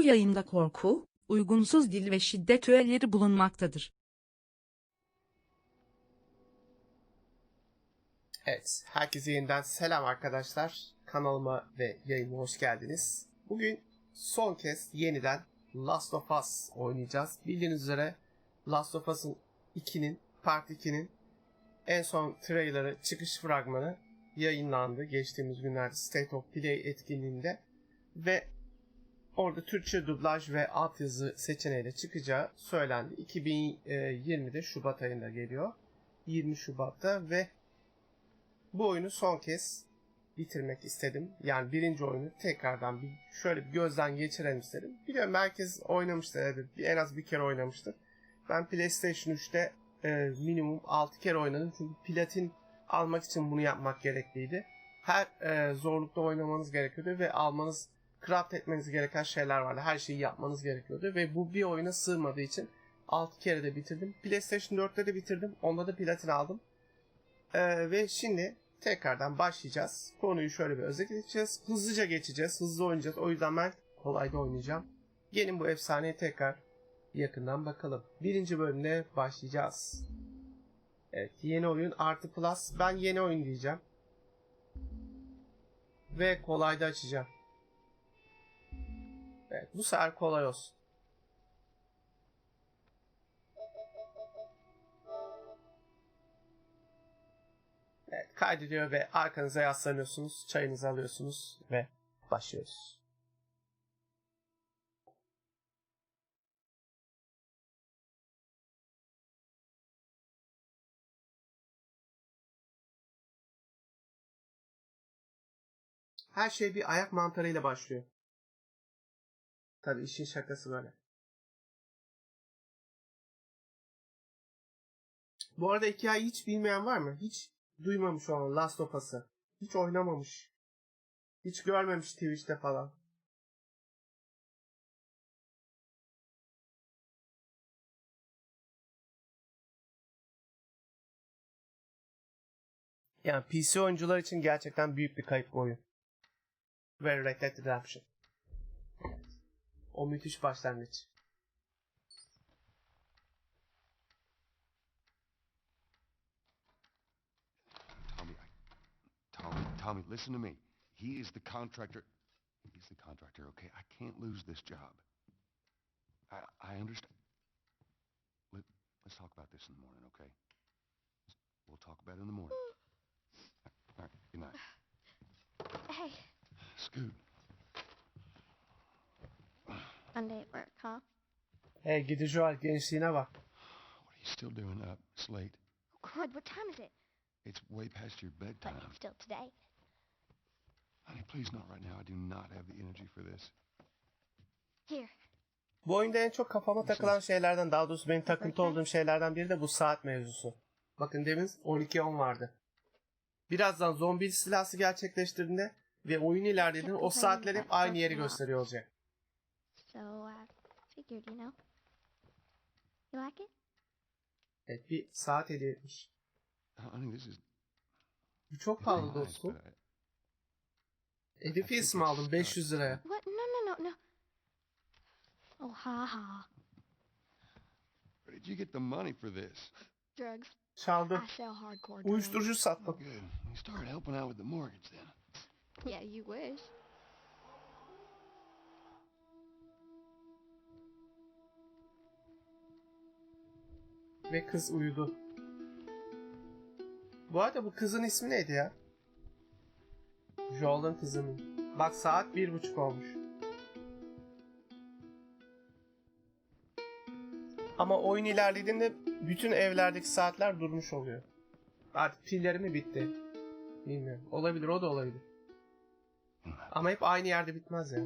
Bu yayında korku, uygunsuz dil ve şiddet öğeleri bulunmaktadır. Evet, herkese yeniden selam arkadaşlar. Kanalıma ve yayınıma hoş geldiniz. Bugün son kez yeniden Last of Us oynayacağız. Bildiğiniz üzere Last of Us'ın 2'nin, Part 2'nin en son trailerı, çıkış fragmanı yayınlandı. Geçtiğimiz günlerde State of Play etkinliğinde ve orada Türkçe dublaj ve altyazı seçeneğiyle çıkacağı söylendi. 2020'de Şubat ayında geliyor. 20 Şubat'ta ve bu oyunu son kez bitirmek istedim. Yani birinci oyunu tekrardan bir şöyle bir gözden geçirelim istedim. Biliyorum herkes oynamıştır. evet, En az bir kere oynamıştır. Ben PlayStation 3'te e, minimum 6 kere oynadım. Çünkü platin almak için bunu yapmak gerekliydi. Her e, zorlukta oynamanız gerekiyordu ve almanız, craft etmeniz gereken şeyler vardı. Her şeyi yapmanız gerekiyordu ve bu bir oyuna sığmadığı için 6 kere de bitirdim. PlayStation 4'te de bitirdim. Onda da platin aldım. Ee, ve şimdi tekrardan başlayacağız. Konuyu şöyle bir özetleyeceğiz. Hızlıca geçeceğiz. Hızlı oynayacağız. O yüzden ben kolayda oynayacağım. Gelin bu efsaneye tekrar yakından bakalım. Birinci bölümde başlayacağız. Evet yeni oyun artı plus. Ben yeni oyun diyeceğim. Ve kolayda açacağım. Evet bu sefer kolay olsun. Evet, kaydediyor ve arkanıza yaslanıyorsunuz, çayınızı alıyorsunuz ve başlıyoruz. Her şey bir ayak mantarıyla başlıyor. Tabii işin şakası böyle. Bu arada hikayeyi hiç bilmeyen var mı? Hiç duymamış olan Last of Us'ı. Hiç oynamamış. Hiç görmemiş Twitch'te falan. Yani PC oyuncular için gerçekten büyük bir kayıp oyun. Ve Red Dead Redemption. O müthiş başlangıç. Tommy, I, Tommy, Tommy, listen to me. He is the contractor. He's the contractor, okay? I can't lose this job. I, I understand. Let, let's talk about this in the morning, okay? We'll talk about it in the morning. All right, good night. Hey, Scoot, Monday at work, huh? Hey gidi Joel gençliğine bak. what are you still doing up? It's late. Oh, God, what time is it? It's way past your bedtime. But still today. Honey, please not right now. I do not have the energy for this. Here, Bu oyunda en çok kafama takılan şeylerden daha doğrusu benim takıntı olduğum şeylerden biri de bu saat mevzusu. Bakın demin 12-10 vardı. Birazdan zombi istilası gerçekleştirdiğinde ve oyun ilerlediğinde o saatler hep aynı yeri gösteriyor olacak. So I figured, you know. You like it? Evet bir saat hediye etmiş. Honey, this is Bu çok pahalı dostum. but I- Edifi ismi aldım 500 liraya. What? No, no, no, no. Oh, ha ha. Where did you get the money for this? Drugs. Çaldım. I sell hardcore drugs. Uyuşturucu sattım. good. You started helping out with the mortgage then. Yeah, you wish. Ve kız uyudu. Bu arada bu kızın ismi neydi ya? Joel'ın kızının. Bak saat bir buçuk olmuş. Ama oyun ilerlediğinde bütün evlerdeki saatler durmuş oluyor. Artık pilleri mi bitti? Bilmiyorum. Olabilir o da olabilir. Ama hep aynı yerde bitmez ya.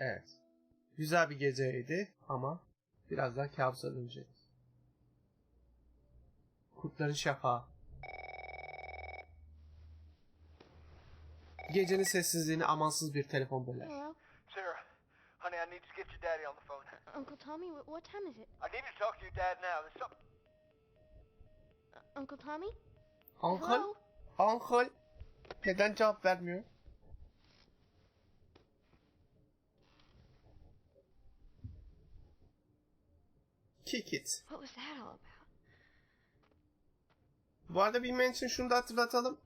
Evet. Güzel bir geceydi ama birazdan kabusa döneceğiz. Kurtların şafağı. Gecenin sessizliğini amansız bir telefon böler. Sarah, honey, I need to get your daddy on the phone. Uncle Tommy, what, what time is it? I need to talk to your dad now. There's something. Uh, Uncle Tommy? Uncle? Hello? Uncle? Neden cevap vermiyor? Kick it. What was that all about? Bu arada bilmeyen için şunu da hatırlatalım.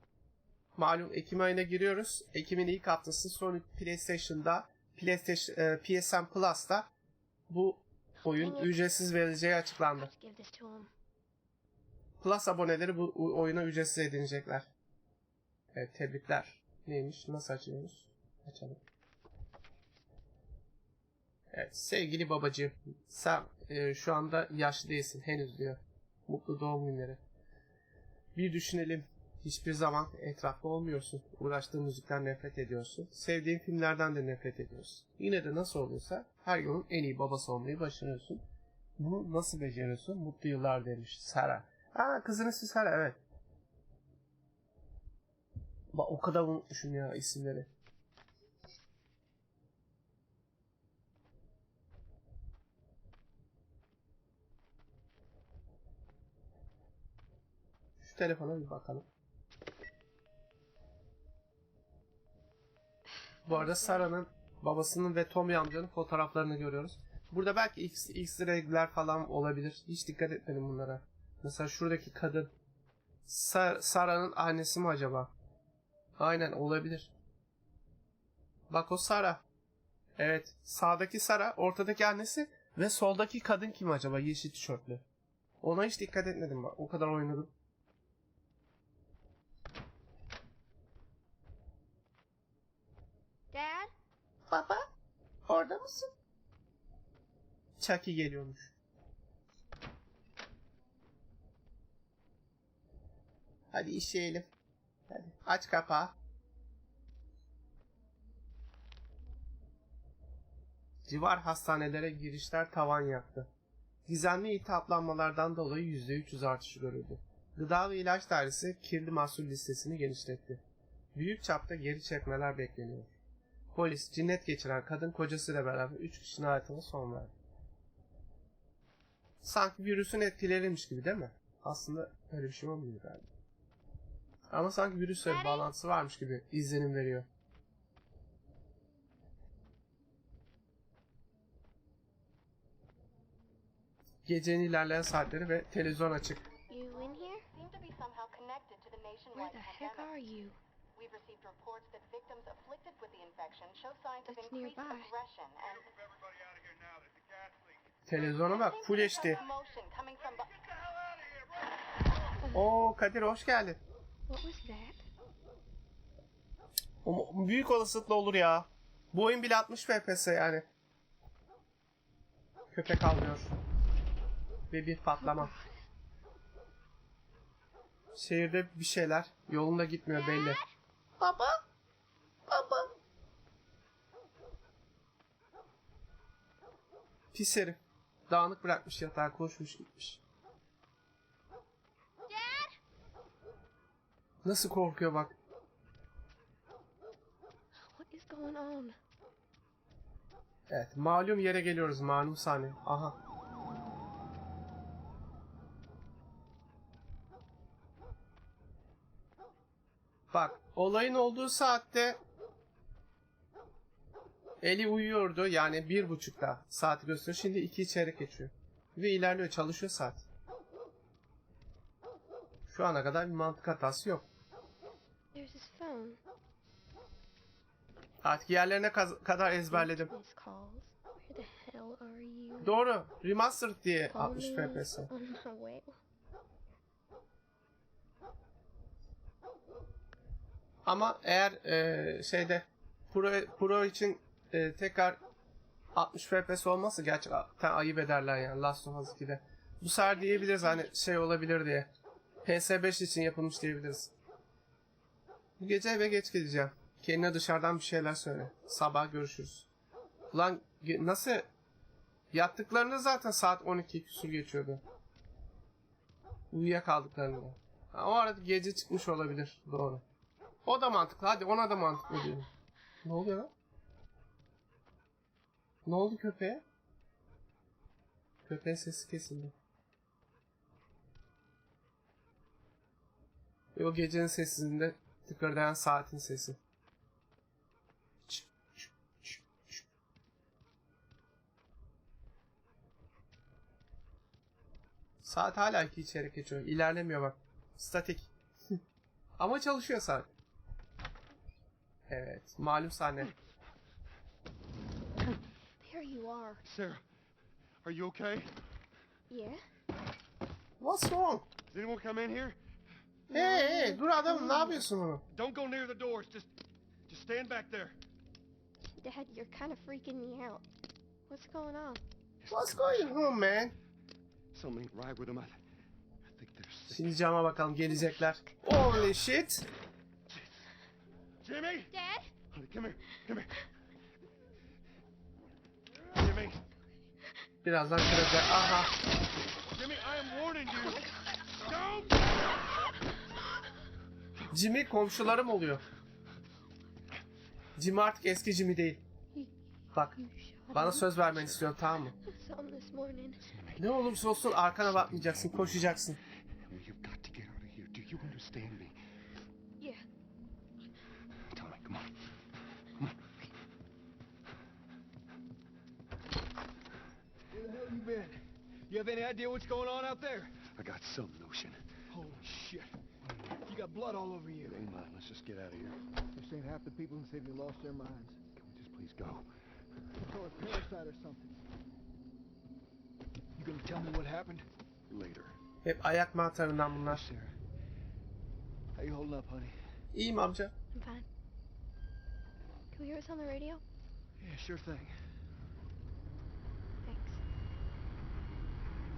Malum Ekim ayına giriyoruz. Ekim'in ilk haftası Sony PlayStation'da PlayStation, e, PSN Plus'ta bu oyun ücretsiz verileceği açıklandı. Plus aboneleri bu oyuna ücretsiz edinecekler. Evet tebrikler. Neymiş? Nasıl açıyoruz? Açalım. Evet sevgili babacığım sen e, şu anda yaşlı değilsin henüz diyor. Mutlu doğum günleri. Bir düşünelim. Hiçbir zaman etrafta olmuyorsun. Uğraştığın müzikten nefret ediyorsun. Sevdiğin filmlerden de nefret ediyorsun. Yine de nasıl oluyorsa her yolun en iyi babası olmayı başarıyorsun. Bunu nasıl beceriyorsun? Mutlu yıllar demiş Sara. Ha kızının ismi Sara evet. Bak o kadar unutmuşum ya isimleri. Şu telefona bir bakalım. Bu arada Sara'nın babasının ve Tommy amcanın fotoğraflarını görüyoruz. Burada belki X, X-ray'ler falan olabilir. Hiç dikkat etmedim bunlara. Mesela şuradaki kadın Sa- Sara'nın annesi mi acaba? Aynen olabilir. Bak o Sara. Evet. Sağdaki Sara, ortadaki annesi ve soldaki kadın kim acaba? Yeşil tişörtlü. Ona hiç dikkat etmedim bak. O kadar oynadım. Dad? Baba, orada mısın? Chucky geliyormuş. Hadi işleyelim. Hadi aç kapağı. Civar hastanelere girişler tavan yaktı. Gizemli iltihaplanmalardan dolayı %300 artışı görüldü. Gıda ve İlaç Dairesi kirli mahsul listesini genişletti. Büyük çapta geri çekmeler bekleniyor. Polis cinnet geçiren kadın kocasıyla beraber 3 kişinin hayatına son verdi. Sanki virüsün etkileriymiş gibi değil mi? Aslında öyle bir şey olmuyor galiba. Ama sanki virüsle bir bağlantısı varmış gibi izlenim veriyor. Gecenin ilerleyen saatleri ve televizyon açık. You in here? seem to be somehow connected to the Where nationwide the heck pandemic. are you? We've received reports that victims afflicted with the infection show signs of increased nearby. aggression and. Televizyona bak full HD. Oo Kadir hoş geldin. What was that? O, büyük olasılıkla olur ya. Bu oyun bile 60 FPS yani. Köpek avlıyor. Ve bir patlama. Şehirde bir şeyler yolunda gitmiyor belli. Baba. Baba. Pis herif. Dağınık bırakmış yatağı koşmuş gitmiş. Nasıl korkuyor bak. What is going on? Evet, malum yere geliyoruz. Malum sahne. Aha. Bak, olayın olduğu saatte Eli uyuyordu yani bir buçukta saati gösteriyor. Şimdi iki çeyrek geçiyor. Ve ilerliyor, çalışıyor saat. Şu ana kadar bir mantık hatası yok. Artık yerlerine kadar ezberledim. Doğru. Remastered diye 60 Only FPS. On my way. Ama eğer e, şeyde Pro, Pro için e, tekrar 60 FPS olmazsa gerçekten ayıp ederler yani Last of Us 2'de. Bu sefer diyebiliriz hani şey olabilir diye. PS5 için yapılmış diyebiliriz. Bu gece eve geç gideceğim. Kendine dışarıdan bir şeyler söyle. Sabah görüşürüz. Ulan nasıl? Yattıklarında zaten saat 12 küsur geçiyordu. Uyuyakaldıklarında. Ha, o arada gece çıkmış olabilir. Doğru. O da mantıklı. Hadi ona da mantıklı diyelim. Ne oluyor lan? Ne oldu köpeğe? Köpeğin sesi kesildi. Ve o gecenin sesinde tıkırdayan saatin sesi. Saat hala iki çeyrek geçiyor. İlerlemiyor bak. Statik. Ama çalışıyor saat. Evet. Malum sahne. There you are. Sarah, are you okay? Yeah? What's wrong? Does anyone come in here? Hey hey dur adamım ne yapıyorsun onu? Don't go near the doors. Just, just stand back there. Dad, you're kind of freaking me out. What's going on? What's going on man? Something right with them. I, I think they're sick. Şimdi cama bakalım gelecekler. Holy shit. Jimmy, Dad? honey, come here, come here. Jimmy, Birazdan kıracak. Aha. Jimmy, I am warning you. Don't. Jimmy komşularım oluyor. Jimmy artık eski Jimmy değil. Bak bana söz vermeni istiyorum tamam mı? Ne olursa olsun arkana bakmayacaksın koşacaksın. You have any idea what's going on out there? I got some notion. Holy shit. You got blood all over you. It ain't mine. Let's just get out of here. This ain't half the people in the city lost their minds. Can we just please go? Or a parasite or something. You gonna tell me what happened? Later. Hep ayak mantarından bunlar. Sarah. How you holding up, honey? İyiyim amca. I'm fine. Can we hear us on the radio? Yeah, sure thing.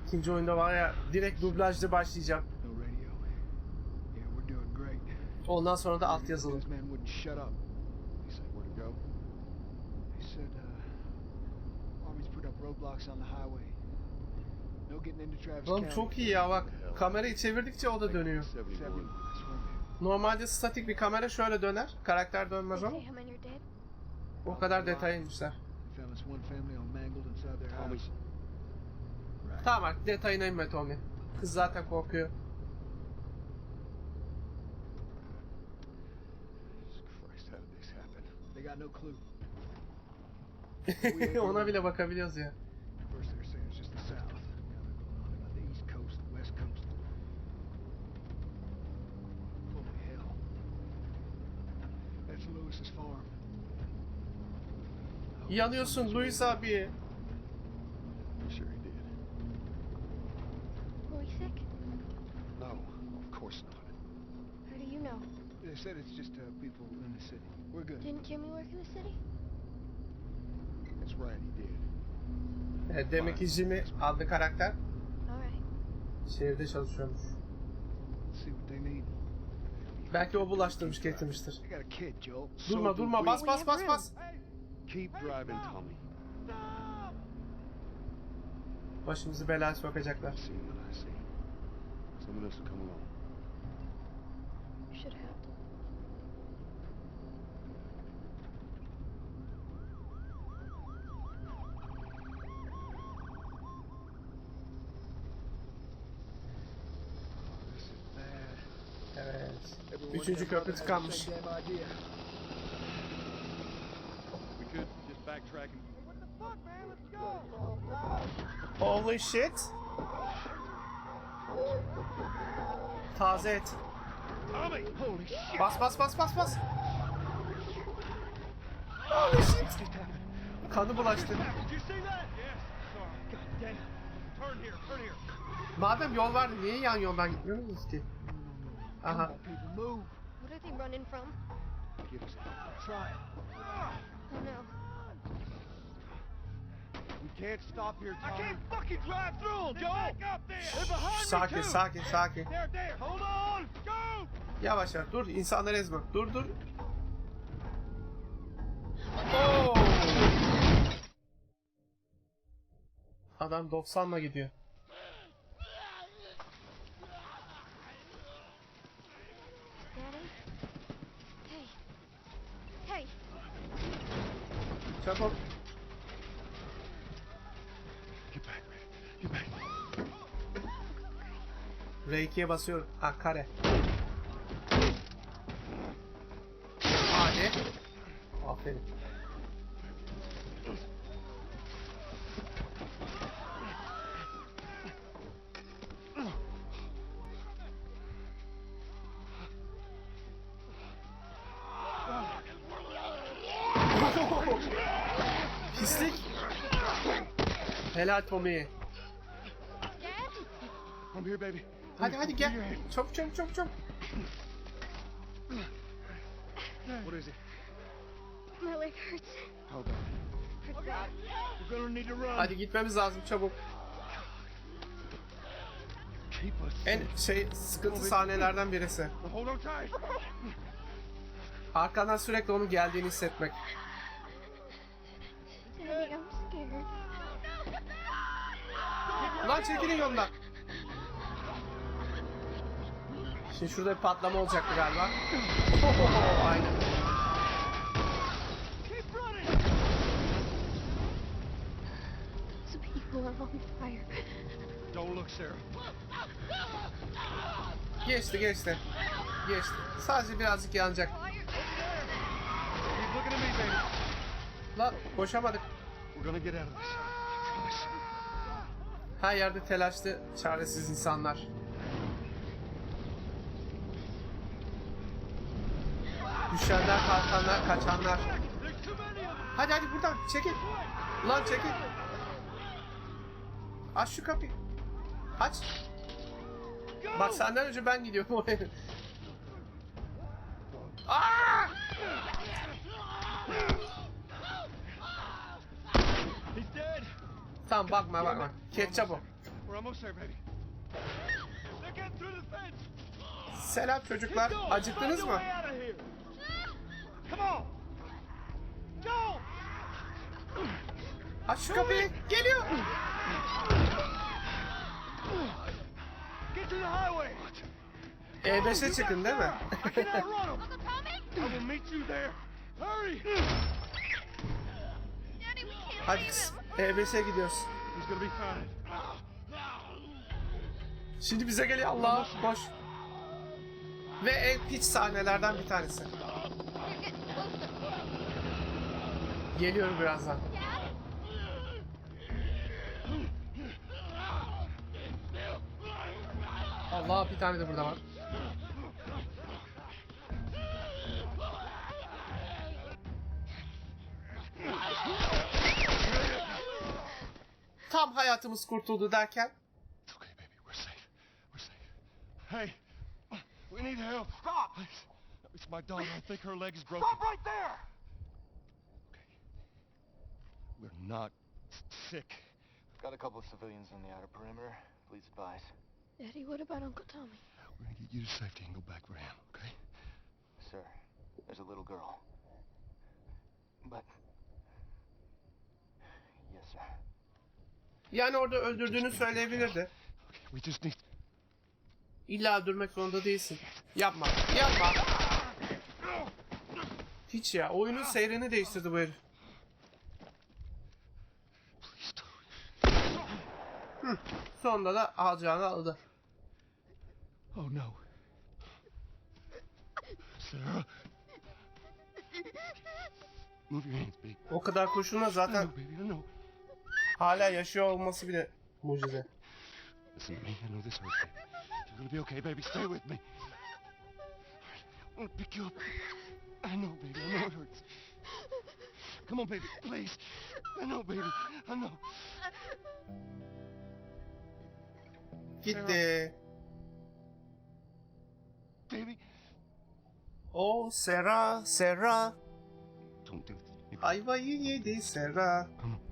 İkinci oyunda var ya direkt dublajlı başlayacağım. No radio. Yeah, we're doing great. Ondan sonra da alt yazılı. Said, uh, Army's put up roadblocks on the highway. No getting into Travis Oğlum County. çok iyi ya bak. Kamerayı çevirdikçe o da dönüyor. 71. 71, I swear. Normalde statik bir kamera şöyle döner. Karakter dönmez ama. O kadar detay inmişler. Tamam artık detayına inme Tommy. Kız zaten korkuyor. Christ, how did this happen? They got no clue. Ona bile bakabiliyoruz ya. First they were saying it's just the south. Now they're going on about the east coast, the west coast. Holy hell. That's Lewis's farm. Yanıyorsun Luis abi. Sure he did. Were we sick? No, of course not. How do you know? They said it's just uh, people in the city. We're good. Didn't Jimmy work in the city? That's right, he did. Evet, demek ki Jimmy adlı karakter şehirde çalışıyormuş. Let's see what they need. Belki o bulaştırmış getirmiştir. I got a kid, Joel. Durma durma bas bas bas bas. Başımızı belaya sokacaklar. Man? Let's go. Holy shit. Taze et. Bas bas bas bas bas. Holy shit. Kanı bulaştı. Madem yol var niye yan yoldan gitmiyorsunuz ki? On, people, move. What are they running from? Give us a Try. Oh no. We can't stop here, I Tommy. can't fucking drive through them, Joel. Back up there. They're behind me Sakin too. sakin sakin. There, there. Hold on. Go. Yavaş yavaş dur insanları ezme. Dur dur. Oo! Adam 90'la gidiyor. Çabuk. Get back, man. Get back. R2'ye basıyorum. Ha kare. Hadi. Aferin. Helal Tommy. I'm here, baby. Hadi hadi gel. Çabuk çabuk çabuk çabuk. What is it? My leg hurts. How bad? Hurts bad. We're gonna need to run. Hadi gitmemiz lazım çabuk. En şey sıkıntı sahnelerden birisi. Hold on. Arkandan sürekli onun geldiğini hissetmek. Ulan çekilin yolundan. Şimdi şurada bir patlama olacaktı galiba. Ohohoho, Aynen. Keep running. Those people are on fire. Don't look, Sarah. Geçti geçti. Geçti. Sadece birazcık yanacak. Keep looking at me, baby. Lan koşamadık. We're gonna get out of this. Her yerde telaşlı, çaresiz insanlar. Düşenler, kalkanlar, kaçanlar. Hadi hadi buradan çekil. Lan çekil. Aç şu kapıyı. Aç. Bak senden önce ben gidiyorum oraya. Aa! He's dead. Tamam bakma bakma. Ketçap o. Selam çocuklar. Acıktınız mı? Aç şu kapıyı. Geliyor. Get to the highway. E5'e çıkın değil mi? Hadi kız. E5'e gidiyoruz. Şimdi bize geliyor Allah koş. Ve en piç sahnelerden bir tanesi. Geliyorum birazdan. Allah bir tane de burada var. Hayatımız kurtuldu derken It's okay, baby. We're safe. We're safe. Hey, we need help. Stop! Please. It's my daughter. I think her leg is broken. Stop right there. Okay. We're not sick. We've got a couple of civilians on the outer perimeter. Please advise. Daddy, what about Uncle Tommy? We're gonna get you to safety and go back for him, okay? Sir, there's a little girl. But... Yes, sir. Yani orada öldürdüğünü söyleyebilirdi. İlla öldürmek zorunda değilsin. Yapma, yapma. Hiç ya, oyunun seyrini değiştirdi bu herif. Sonunda da alacağını aldı. Oh, no. Sarah. O kadar I zaten know, baby, I know. Hala yaşıyor olması bile mucize. Listen to me. I know this hurts you. You're gonna be okay, baby. Stay with me. I'm gonna pick you up. I know, baby. I know it hurts. Come on, baby. Please. I know, baby. I know. Gitti. Baby. O Sera, Sera. Don't do this. Ayvayı yedi Sera. Come on.